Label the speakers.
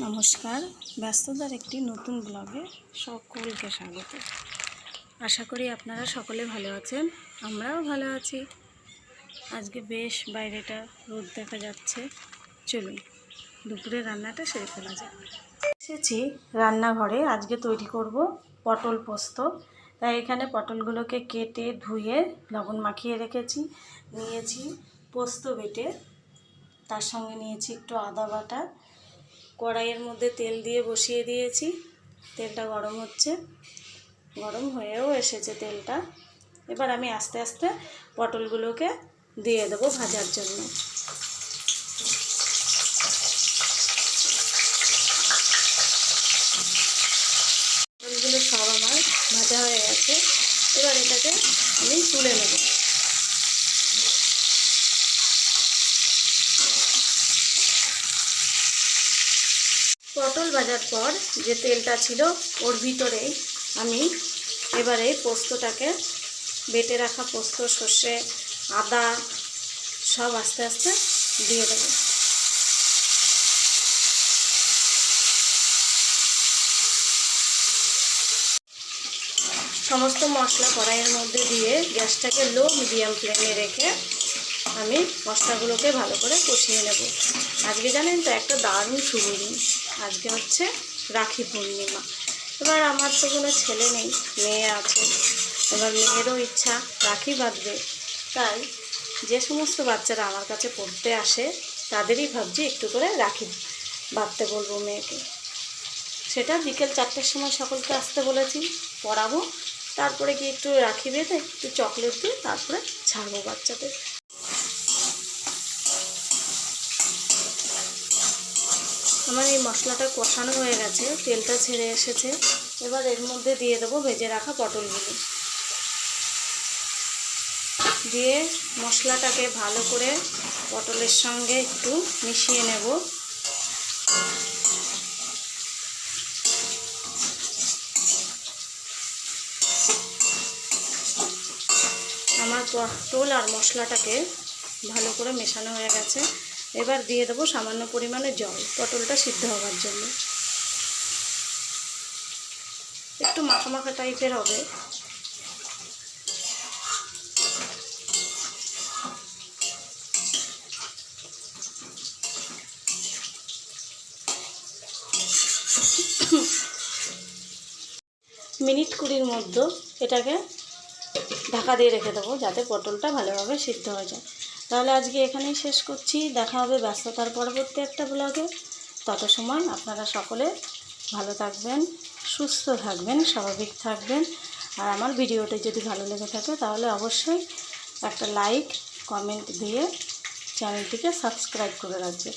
Speaker 1: নমস্কার। ব্যস্ততার একটি নতুন ব্লগে সকলকে স্বাগত। আশা করি আপনারা সকলে ভালো আছেন, আমরাও ভালো আছি। আজকে বেশ বাইরেটা রোদ দেখা যাচ্ছে। চলুন, দুপুরে রান্নাটা সেরে ফেলা যাক। এসেছি রান্নাঘরে, আজকে তৈরি করব পটল পোস্ত। তাই এখানে পটলগুলোকে কেটে, ধুয়ে, লবণ মাখিয়ে রেখেছি। নিয়েছি পোস্ত বেটে। তার সঙ্গে নিয়েছি একটু আদা বাটা। কড়াইয়ের মধ্যে তেল দিয়ে বসিয়ে দিয়েছি। তেলটা গরম হচ্ছে। গরম হয়েও এসেছে তেলটা। এবার আমি আস্তে আস্তে পটলগুলোকে দিয়ে দেবো ভাজার জন্য। পটলগুলো সব আমার ভাজা হয়ে গেছে। এবার এটাকে আমি তুলে নেব। পটল ভাজার পর যে তেলটা ছিল ওর ভিতরেই আমি এবারে পোস্তটাকে বেটে রাখা পোস্ত, সর্ষে, আদা সব আস্তে আস্তে দিয়ে দেবো। সমস্ত মশলা কড়াইয়ের মধ্যে দিয়ে গ্যাসটাকে লো মিডিয়াম ফ্লেমে রেখে আমি মশলাগুলোকে ভালো করে কষিয়ে নেব। আজকে জানেন তো একটা দারুণ শুভ দিন আজকে হচ্ছে রাখি পূর্ণিমা। এবার আমার তো কোনো ছেলে নেই, মেয়ে আছে। এবার মেয়েরও ইচ্ছা, রাখি বাঁধবে। তাই যে সমস্ত বাচ্চারা আমার কাছে পড়তে আসে, তাদেরই ভাবছি একটু করে রাখি বাঁধতে বলব মেয়েকে। সেটা বিকেল চারটের সময় সকলকে আসতে বলেছি, পড়াবো। তারপরে কি একটু রাখি বেঁধে, একটু চকলেট দিয়ে তারপরে ছাড়বো বাচ্চাদের। আমার এই মশলাটা কষানো হয়ে গেছে, তেলটা ছেড়ে এসেছে। এবার এর মধ্যে দিয়ে দেবো ভেজে রাখা পটলগুলো। দিয়ে মশলাটাকে ভালো করে পটলের সঙ্গে একটু মিশিয়ে নেব। আমার পটল আর মশলাটাকে ভালো করে মেশানো হয়ে গেছে। এবার দিয়ে দেবো সামান্য পরিমাণে জল, পটলটা সিদ্ধ হওয়ার জন্য। একটু মাখা মাখা টাইপের হবে। মিনিট কুড়ির মধ্যে এটাকে ঢাকা দিয়ে রেখে দেবো যাতে পটলটা ভালোভাবে সিদ্ধ হয়ে যায়। তাহলে আজকে এখানেই শেষ করছি। দেখা হবে ব্যস্ততার পরবর্তী একটা ব্লগে তত সময় আপনারা সকলে ভালো থাকবেন, সুস্থ থাকবেন, স্বাভাবিক থাকবেন। আর আমার ভিডিওটি যদি ভালো লেগে থাকে তাহলে অবশ্যই একটা লাইক কমেন্ট দিয়ে চ্যানেলটিকে সাবস্ক্রাইব করে রাখবেন।